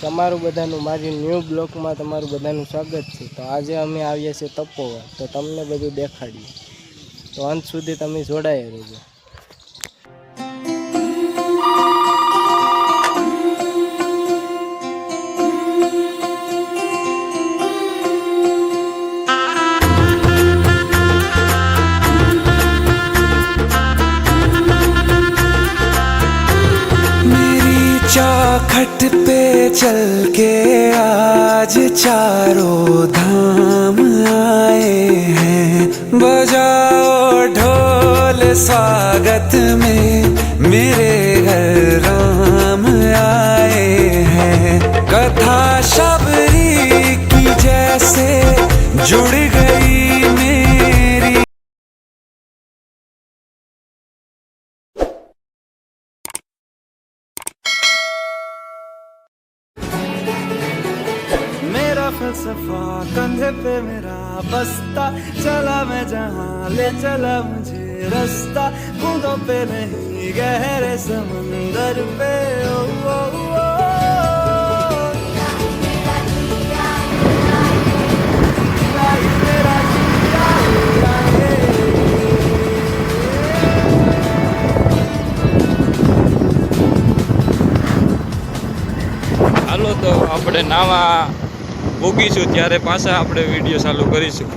તમારું બધાનું, મારી ન્યૂ બ્લોકમાં તમારું બધાનું સ્વાગત છે. તો આજે અમે આવ્યા છીએ તપોવા તો તમને બધું દેખાડીએ. તો અંત સુધી તમે જોડાયા રહેજો. चौखट पे चल के आज चारों धाम आए हैं बजाओ ढोल स्वागत में मेरे घर राम फलसफा कंधे पे मेरा बस्ता चला मैं जहाँ ले चला मुझे रास्ता बूंदों पे नहीं गहरे समंदर पे ओ, ओ, ओ, मेरा जिया हुआ है। હાલો તો આપણે નાવા ઉગીશું ત્યારે પાછા આપણે વીડિયો ચાલુ કરીશું.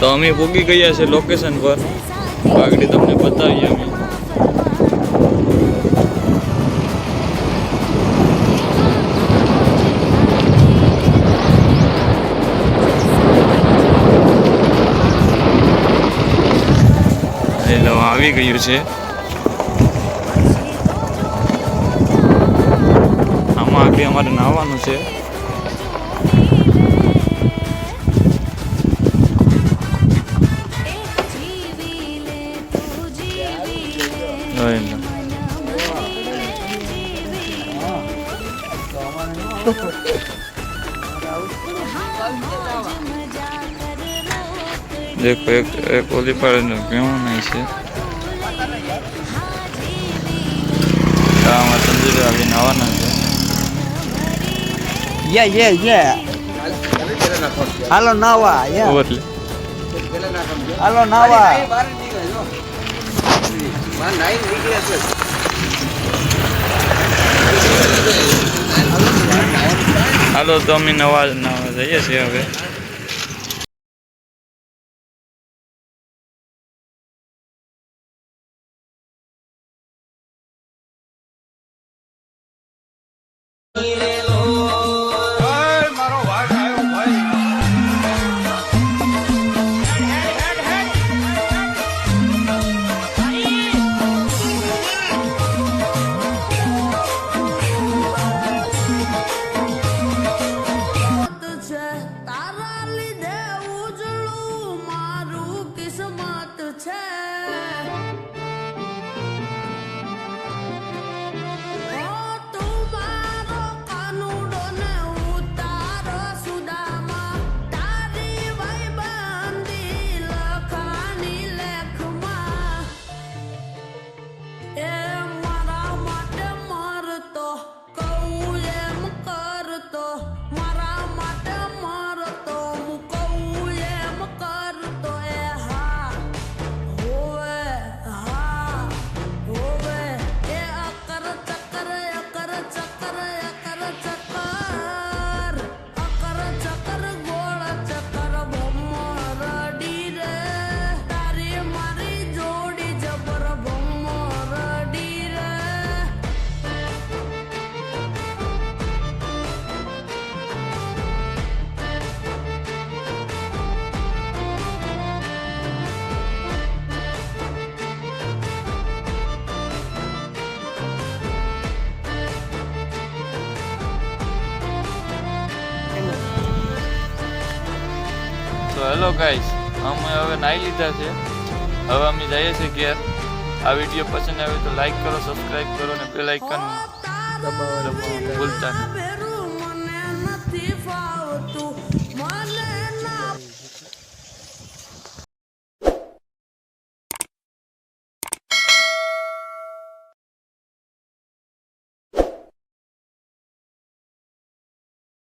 તો અમે પૂગી ગયા છે લોકેશન પર. આગળ તમને બતાવીએ અમે. આવી ગયું છે. આમાં અમારે નાહવાનું છે. દેખો એક એક ઓલી પાડે કેવું નહીં છે. આવી નાવાના Yeah, yeah, yeah. હાલો નાવા યા ઓવરલી હાલો નાવા હાલો તો અમે નવા નવા જઈએ છીએ હવે. હેલો ગાઈસ અમે હવે નાહી લીધા છે. હવે અમે જઈએ છીએ ઘેર. આ વીડિયો પસંદ આવે તો લાઈક કરો સબસ્ક્રાઈબ કરો અને બેલ આઇકન દબાવવાનું ભૂલતા નહીં.